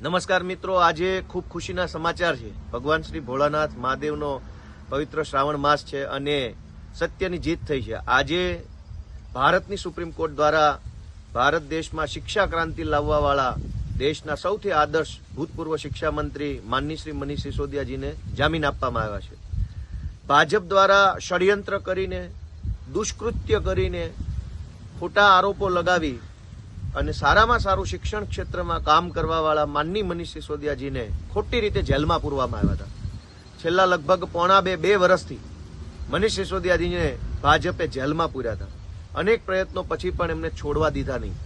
નમસ્કાર મિત્રો, આજે ખૂબ ખુશીના સમાચાર છે. ભગવાન શ્રી ભોળાનાથ મહાદેવનો પવિત્ર શ્રાવણ માસ છે અને સત્યની જીત થઈ છે. આજે ભારતની સુપ્રીમ કોર્ટ દ્વારા ભારત દેશમાં શિક્ષા ક્રાંતિ લાવવાવાળા દેશના સૌથી આદર્શ ભૂતપૂર્વ શિક્ષા મંત્રી માનની શ્રી મનીષ સિસોદિયાજીને જામીન આપવામાં આવ્યા છે. ભાજપ દ્વારા ષડયંત્ર કરીને, દુષ્કૃત્ય કરીને ખોટા આરોપો લગાવી અને સારામાં સારું શિક્ષણ ક્ષેત્રમાં કામ કરવાવાળા માનની મનીષ સિસોદિયાજીને ખોટી રીતે જેલમાં પૂરવામાં આવ્યા હતા. છેલ્લા લગભગ પોણા બે બે વર્ષથી મનીષ સિસોદિયાજીને ભાજપે જેલમાં પૂર્યા હતા. અનેક પ્રયત્નો પછી પણ એમને છોડવા દીધા નહીં.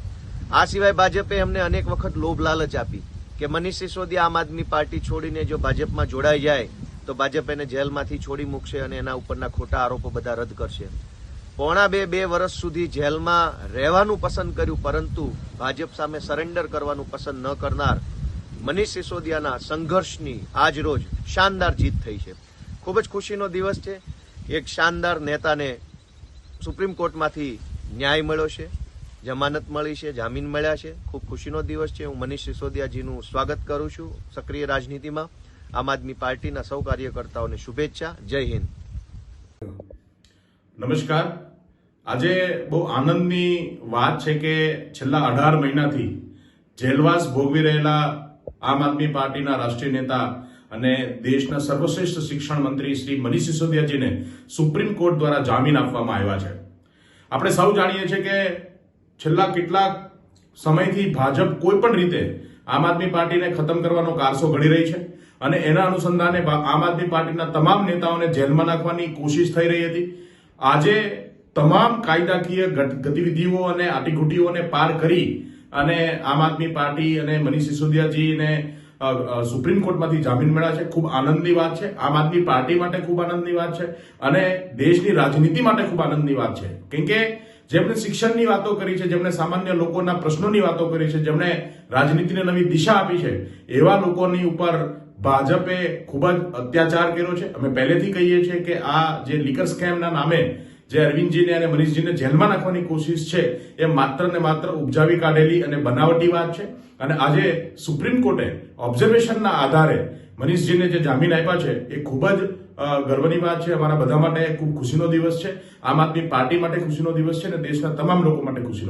આ સિવાય ભાજપે એમને અનેક વખત લોભ લાલચ આપી કે મનીષ સિસોદિયા આમ આદમી પાર્ટી છોડીને જો ભાજપમાં જોડાઈ જાય તો ભાજપ એને જેલમાંથી છોડી મૂકશે અને એના ઉપરના ખોટા આરોપો બધા રદ કરશે. પોણા બે બે વર્ષ સુધી જેલમાં રહેવાનું પસંદ કર્યું, પરંતુ ભાજપ સામે સરેન્ડર કરવાનું પસંદ ન કરનાર મનીષ સિસોદિયાના સંઘર્ષની આજ રોજ શાનદાર જીત થઈ છે. ખૂબ જ ખુશીનો દિવસ છે એક શાનદાર નેતાને સુપ્રીમ કોર્ટમાંથી ન્યાય મળ્યો છે, જમાનત મળી છે, જામીન મળ્યા છે. ખૂબ ખુશીનો દિવસ છે. હું મનીષ સિસોદિયાજીનું સ્વાગત કરું છું સક્રિય રાજનીતિમાં. આમ આદમી પાર્ટીના સૌ કાર્યકર્તાઓને શુભેચ્છા. જય હિન્દ. નમસ્કાર. આજે બહુ આનંદની વાત છે કે છેલ્લા અઢાર મહિનાથી જેલવાસ ભોગવી રહેલા આમ આદમી પાર્ટીના રાષ્ટ્રીય નેતા અને દેશના સર્વશ્રેષ્ઠ શિક્ષણ મંત્રી શ્રી મનીષ સિસોદિયાજીને સુપ્રીમ કોર્ટ દ્વારા જામીન આપવામાં આવ્યા છે. આપણે સૌ જાણીએ છીએ કે છેલ્લા કેટલાક સમયથી ભાજપ કોઈ પણ રીતે આમ આદમી પાર્ટીને ખતમ કરવાનો કારસો ઘડી રહી છે અને એના અનુસંધાને આમ આદમી પાર્ટીના તમામ નેતાઓને જેલમાં નાખવાની કોશિશ થઈ રહી હતી. આજે તમામ કાયદાકીય ગતિવિધિઓ અને આટીઘૂટીઓને પાર કરી અને આમ આદમી પાર્ટી અને મનીષ સિસોદિયાજીને સુપ્રીમ કોર્ટમાંથી જામીન મળ્યા છે. ખૂબ આનંદની વાત છે. આમ આદમી પાર્ટી માટે ખૂબ આનંદની વાત છે અને દેશની રાજનીતિ માટે ખૂબ આનંદની વાત છે. કેમ કે જેમણે શિક્ષણની વાતો કરી છે, જેમણે સામાન્ય લોકોના પ્રશ્નોની વાતો કરી છે, જેમણે રાજનીતિને નવી દિશા આપી છે, એવા લોકોની ઉપર ભાજપે ખૂબ જ અત્યાચાર કર્યો છે. અમે પહેલેથી કહીએ છીએ કે આ જે લીકર સ્કેમના નામે જે અરવિંદજીને અને મનીષજીને જેલમાં નાખવાની કોશિશ છે, એ માત્ર ને માત્ર ઉપજાવી કાઢેલી અને બનાવટી વાત છે. અને આજે સુપ્રીમ કોર્ટે ઓબ્ઝર્વેશનના આધારે મનીષજીને જે જામીન આપ્યા છે, એ ખૂબ જ ગર્વની વાત છે. અમારા બધા માટે ખૂબ ખુશીનો દિવસ છે. આમ આદમી પાર્ટી માટે ખુશીનો દિવસ છે અને દેશના તમામ લોકો માટે ખુશીનો